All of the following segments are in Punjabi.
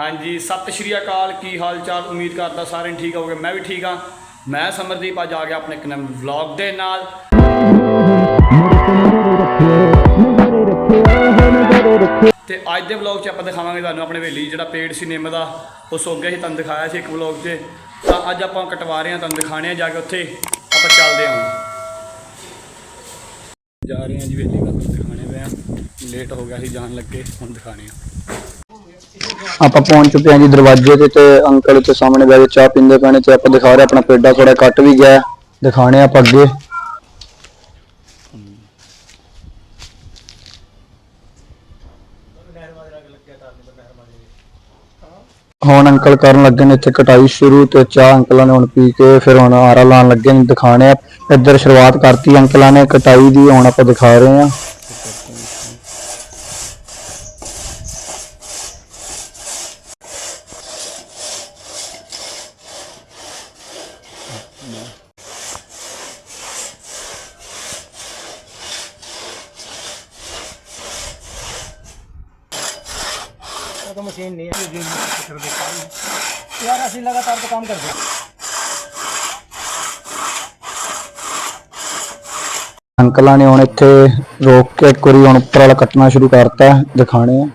ਹਾਂਜੀ, ਸਤਿ ਸ਼੍ਰੀ ਅਕਾਲ, ਕੀ ਹਾਲ ਚਾਲ ਉਮੀਦ ਕਰਦਾ ਸਾਰੇ ਠੀਕ ਹੋਗੇ ਮੈਂ ਵੀ ਠੀਕ ਹਾਂ। ਮੈਂ ਸਮਰਦੀਪ, ਅੱਜ ਆ ਗਿਆ ਆਪਣੇ ਇੱਕ ਨਵੇਂ ਵਲੌਗ ਦੇ ਨਾਲ। ਤੇ ਅੱਜ ਦੇ ਵਲੌਗ 'ਚ ਆਪਾਂ ਦਿਖਾਵਾਂਗੇ ਤੁਹਾਨੂੰ ਆਪਣੇ ਹਵੇਲੀ, ਜਿਹੜਾ ਪੇੜ ਸੀ ਨਿੰਮ ਦਾ ਉਹ ਸੁੱਕ ਗਿਆ ਸੀ ਤੁਹਾਨੂੰ ਦਿਖਾਇਆ ਸੀ ਇੱਕ ਵਲੌਗ 'ਚ। ਤਾਂ ਅੱਜ ਆਪਾਂ ਕਟਵਾ ਰਹੇ ਹਾਂ, ਤੁਹਾਨੂੰ ਦਿਖਾਣੇ ਆ ਜਾ ਕੇ ਉੱਥੇ ਆਪਾਂ ਚੱਲਦੇ ਹਾਂ। ਜਾ ਰਹੇ ਹਾਂ ਜੀ, ਹਵੇਲੀ ਵੱਲ ਦਿਖਾਣੇ ਪਏ ਆ ਲੇਟ ਹੋ ਗਿਆ ਸੀ, ਜਾਣ ਲੱਗੇ, ਹੁਣ ਦਿਖਾਣੇ ਆ ਆਪਾਂ ਪਹੁੰਚ ਚੁੱਕੇ ਹਾਂ ਜੀ ਦਰਵਾਜ਼ੇ ਤੇ ਤੇ, ਅੰਕਲ ਤੇ ਸਾਹਮਣੇ ਬੈਠੇ ਚਾਹ ਪੀਂਦੇ ਪੈਣੇ ਤੇ ਆਪਾਂ ਦਿਖਾ ਰਹੇ ਆਪਣਾ ਪੇਡਾ ਥੋੜਾ ਕੱਟ ਵੀ ਗਿਆ ਹੈ। ਦਿਖਾਣੇ ਆਪਾਂ ਅੱਗੇ। ਹੁਣ ਅੰਕਲ ਕਰਨ ਲੱਗੇ ਨੇ ਇੱਥੇ ਕਟਾਈ ਸ਼ੁਰੂ ਤੇ ਚਾਹ ਅੰਕਲਾਂ ਨੇ ਹੁਣ ਪੀ ਕੇ ਫਿਰ ਹੁਣ ਆਰਾ ਲਾਉਣ ਲੱਗੇ ਨੇ ਦਿਖਾਣੇ ਆ। ਇੱਧਰ ਸ਼ੁਰੂਆਤ ਕਰਤੀ ਅੰਕਲਾਂ ਨੇ ਕਟਾਈ ਦੀ, ਹੁਣ ਆਪਾਂ ਦਿਖਾ ਰਹੇ ਹਾਂ। वो तो मशीन नहीं है जो कर देता है यार ऐसे लगातार तो काम कर दे ਅੰਕਲਾਂ ਨੇ ਹੁਣ ਇੱਥੇ ਰੋਕ ਕੇ ਇੱਕ ਵਾਰੀ ਹੁਣ ਉੱਪਰ ਵਾਲਾ ਕੱਟਣਾ ਸ਼ੁਰੂ ਕਰਤਾ ਹੈ, ਦਿਖਾਣੇ ਆ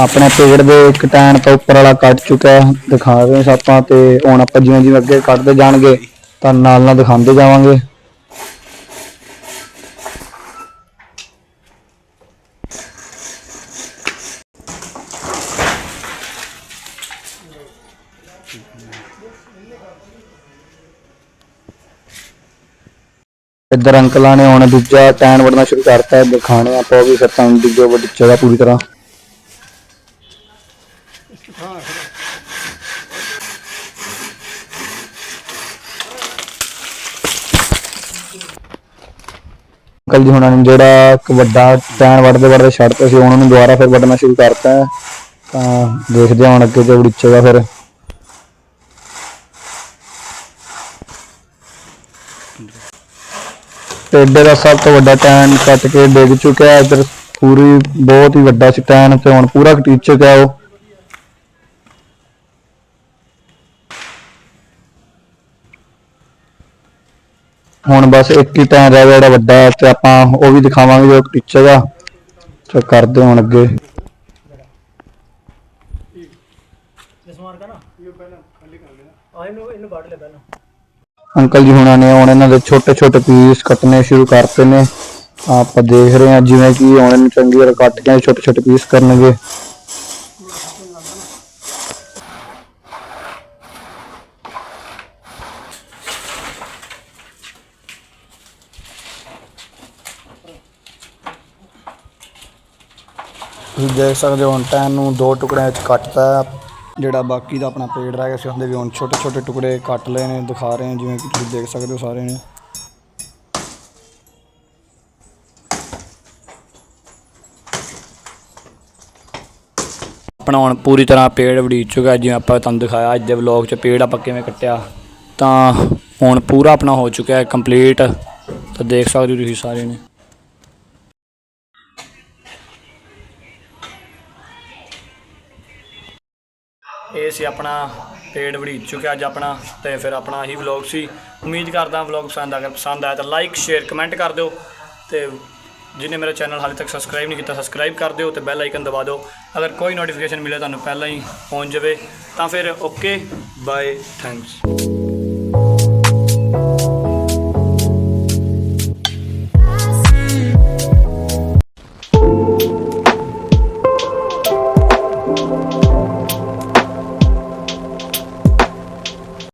ਆਪਣੇ ਪੇੜ ਦੇ ਇੱਕ ਟੈਨ ਤੋਂ ਉੱਪਰ ਵਾਲਾ ਕੱਟ ਚੁੱਕਾ ਦਿਖਾ ਰਹੇ ਹਾਂ ਆਪਾਂ ਤੇ। ਹੁਣ ਆਪਾਂ ਜਿਵੇਂ ਜਿਵੇਂ ਅੱਗੇ ਕੱਟਦੇ ਜਾਣਗੇ ਤਾਂ ਨਾਲ ਨਾਲ ਦਿਖਾਉਂਦੇ ਜਾਵਾਂਗੇ। ਇੱਧਰ ਅੰਕਲਾਂ ਨੇ ਹੁਣ ਦੂਜਾ ਟੈਨ ਵੜਨਾ ਸ਼ੁਰੂ ਕਰਤਾ ਹੈ। ਦਿਖਾਣੇ ਆਪਾਂ ਉਹ ਵੀ ਫਿਰ ਤੁਹਾਨੂੰ ਦੂਜੇ ਵੱਡੀ ਜਗ੍ਹਾ ਪੂਰੀ ਤਰ੍ਹਾਂ। ਅੰਕਲ ਜੀ ਹੁਣਾਂ ਨੇ ਜਿਹੜਾ ਇੱਕ ਵੱਡਾ ਟੈਨ ਵੜਦੇ ਵੜਦੇ ਛੱਡਤਾ ਸੀ, ਉਹਨਾਂ ਨੂੰ ਦੁਬਾਰਾ ਫਿਰ ਵੱਢਣਾ ਸ਼ੁਰੂ ਕਰਤਾ ਹੈ। ਤਾਂ ਦੇਖਦੇ ਹਾਂ ਹੁਣ ਅੱਗੇ ਤੇ ਵੜੀਚੇਗਾ ਫਿਰ। ਪੇਡੇ ਦਾ ਸਭ ਤੋਂ ਵੱਡਾ ਟੈਨ ਕੱਟ ਕੇ ਡਿੱਗ ਚੁੱਕਿਆ ਹੈ ਇੱਧਰ ਪੂਰੀ ਬਹੁਤ ਹੀ ਵੱਡਾ ਸੀ ਟੈਨ ਤੇ ਹੁਣ ਪੂਰਾ ਕਟੀਚ ਚੁੱਕਿਆ ਉਹ। ਹੁਣ ਬਸ ਇੱਕ ਹੀ ਟਾਈਮ ਰਹਿ ਗਿਆ ਵੱਡਾ, ਤੇ ਆਪਾਂ ਉਹ ਵੀ ਦਿਖਾਵਾਂਗੇ ਜੋ ਟੀਚਰ ਦਾ। ਤੇ ਕਰਦੇ ਹੁਣ ਅੱਗੇ। ਅੰਕਲ ਜੀ ਹੁਣਾਂ ਨੇ ਹੁਣ ਇਹਨਾਂ ਦੇ ਛੋਟੇ ਛੋਟੇ ਪੀਸ ਕੱਟਨੇ ਸ਼ੁਰੂ ਕਰਤੇ ਨੇ। ਆਪਾਂ ਦੇਖ ਰਹੇ ਹਾਂ ਜਿਵੇਂ ਕਿ ਹੁਣ ਇਹਨੂੰ ਚੰਗੀ ਤਰ੍ਹਾਂ ਕੱਟ ਕੇ ਛੋਟੇ ਛੋਟੇ ਪੀਸ ਕਰਨਗੇ। ਤੁਸੀਂ ਦੇਖ ਸਕਦੇ ਹੋ ਹੁਣ ਟੈਨ ਨੂੰ ਦੋ ਟੁਕੜਿਆਂ ਵਿੱਚ ਕੱਟਤਾ। ਜਿਹੜਾ ਬਾਕੀ ਦਾ ਆਪਣਾ ਪੇੜ ਰਹਿ ਗਿਆ ਸੀ, ਉਹਦੇ ਵੀ ਹੁਣ ਛੋਟੇ ਛੋਟੇ ਟੁਕੜੇ ਕੱਟ ਲਏ ਨੇ, ਦਿਖਾ ਰਹੇ ਹਾਂ, ਜਿਵੇਂ ਕਿ ਤੁਸੀਂ ਦੇਖ ਸਕਦੇ ਹੋ ਸਾਰੇ ਨੇ। ਆਪਣਾ ਹੁਣ ਪੂਰੀ ਤਰ੍ਹਾਂ ਪੇੜ ਵੜੀਚ ਚੁੱਕਾ, ਜਿਵੇਂ ਆਪਾਂ ਤੁਹਾਨੂੰ ਦਿਖਾਇਆ ਅੱਜ ਦੇ ਵਲੌਗ 'ਚ ਪੇੜ ਆਪਾਂ ਕਿਵੇਂ ਕੱਟਿਆ। ਤਾਂ ਹੁਣ ਪੂਰਾ ਆਪਣਾ ਹੋ ਚੁੱਕਿਆ ਹੈ ਕੰਪਲੀਟ ਤਾਂ ਦੇਖ ਸਕਦੇ ਹੋ ਤੁਸੀਂ ਸਾਰੇ ਨੇ। ਇਹ ਸੀ ਆਪਣਾ ਪੇੜ ਵੜੀਚ ਚੁੱਕਿਆ ਅੱਜ ਆਪਣਾ ਤੇ ਫਿਰ ਆਪਣਾ ਹੀ ਵਲੌਗ ਸੀ। ਉਮੀਦ ਕਰਦਾ ਵਲੌਗ ਪਸੰਦ ਆ ਗਿਆ ਪਸੰਦ ਆਇਆ ਤਾਂ ਲਾਈਕ ਸ਼ੇਅਰ ਕਮੈਂਟ ਕਰ ਦਿਓ ਤੇ ਜਿਹਨੇ ਮੇਰਾ ਚੈਨਲ ਹਾਲੇ ਤੱਕ ਸਬਸਕ੍ਰਾਈਬ ਨਹੀਂ ਕੀਤਾ ਸਬਸਕ੍ਰਾਈਬ ਕਰ ਦਿਓ ਤੇ ਬੈਲ ਆਈਕਨ ਦਬਾ ਦਿਓ। ਅਗਰ ਕੋਈ ਨੋਟੀਫਿਕੇਸ਼ਨ ਮਿਲੇ, ਤੁਹਾਨੂੰ ਪਹਿਲਾਂ ਹੀ ਪਹੁੰਚ ਜਾਵੇ। ਤਾਂ ਫਿਰ ਓਕੇ ਬਾਏ ਥੈਂਕਸ